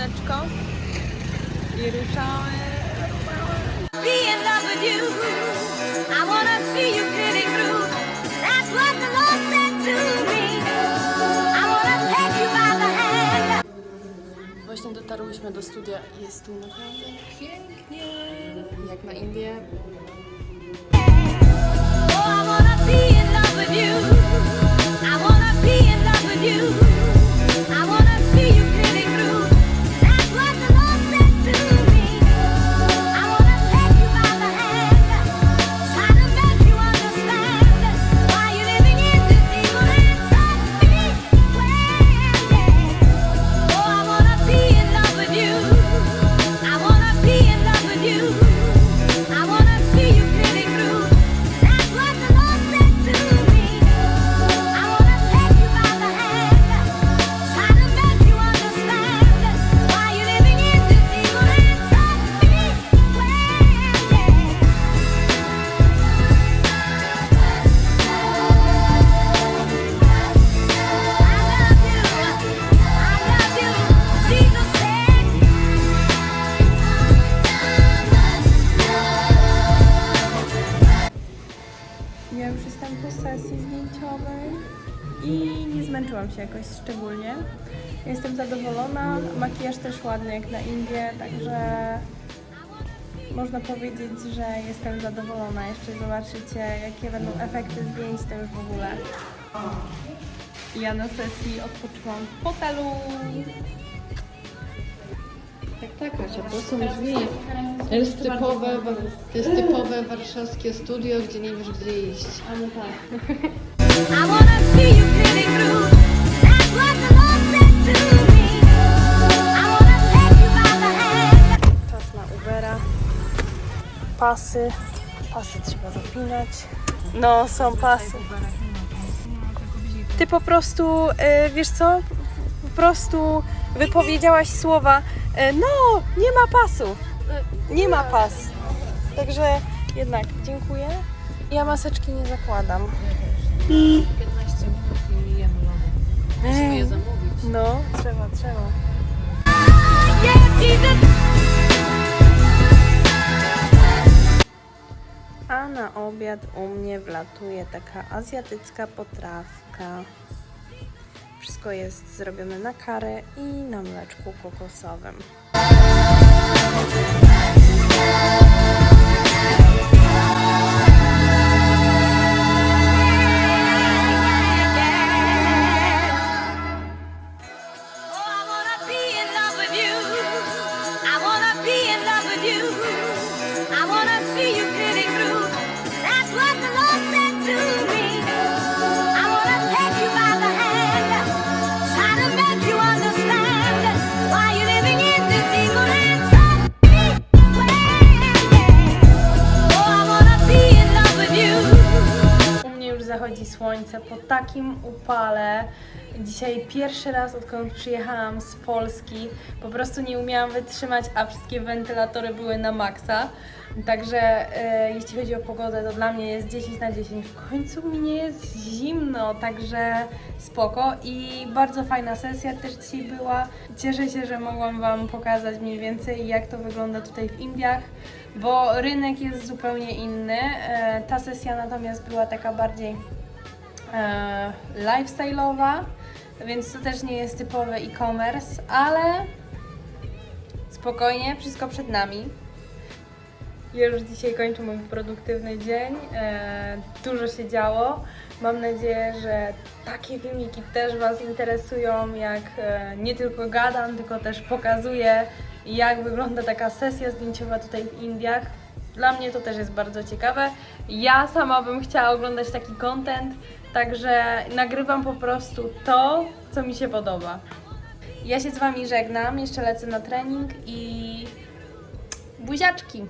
słoneczko i ruszamy. be in love with you. I wanna see you getting through. That's what the Lord said to me. I wanna take you by the hand. Właśnie dotarłyśmy do studia i jest tu naprawdę pięknie, jak na Indię. Oh, I wanna be in love with you. I nie zmęczyłam się jakoś szczególnie. Jestem zadowolona, makijaż też ładny jak na Indię, także można powiedzieć, że jestem zadowolona. Jeszcze zobaczycie, jakie będą efekty zdjęć, to już w ogóle. Ja na sesji odpoczywam w fotelu. Tak, tak, Asia, to są drzwi. To jest typowe, to jest typowe warszawskie studio, gdzie nie wiesz gdzie iść. A no tak. Czas na Ubera. Pasy. Pasy trzeba zapinać. No, są pasy. Ty po prostu, e, wiesz co? Po prostu wypowiedziałaś słowa e, no, nie ma pasów. Nie ma pas. Także jednak dziękuję. Ja maseczki nie zakładam. 15 minut i jemy lody. Musimy je zamówić. No, trzeba, trzeba. A na obiad u mnie wlatuje taka azjatycka potrawka. Wszystko jest zrobione na karę i na mleczku kokosowym. Zachodzi słońce po takim upale. Dzisiaj pierwszy raz, odkąd przyjechałam z Polski, po prostu nie umiałam wytrzymać, a wszystkie wentylatory były na maksa. Także e, jeśli chodzi o pogodę, to dla mnie jest 10 na 10. W końcu mi nie jest zimno, także spoko. I bardzo fajna sesja też dzisiaj była. Cieszę się, że mogłam Wam pokazać mniej więcej, jak to wygląda tutaj w Indiach, bo rynek jest zupełnie inny. E, ta sesja natomiast była taka bardziej e, lifestyle'owa, więc to też nie jest typowy e-commerce, ale spokojnie, wszystko przed nami. Już dzisiaj kończę mój produktywny dzień. E, dużo się działo. Mam nadzieję, że takie filmiki też Was interesują, jak e, nie tylko gadam, tylko też pokazuję, jak wygląda taka sesja zdjęciowa tutaj w Indiach. Dla mnie to też jest bardzo ciekawe. Ja sama bym chciała oglądać taki content, także nagrywam po prostu to, co mi się podoba. Ja się z Wami żegnam, jeszcze lecę na trening i buziaczki!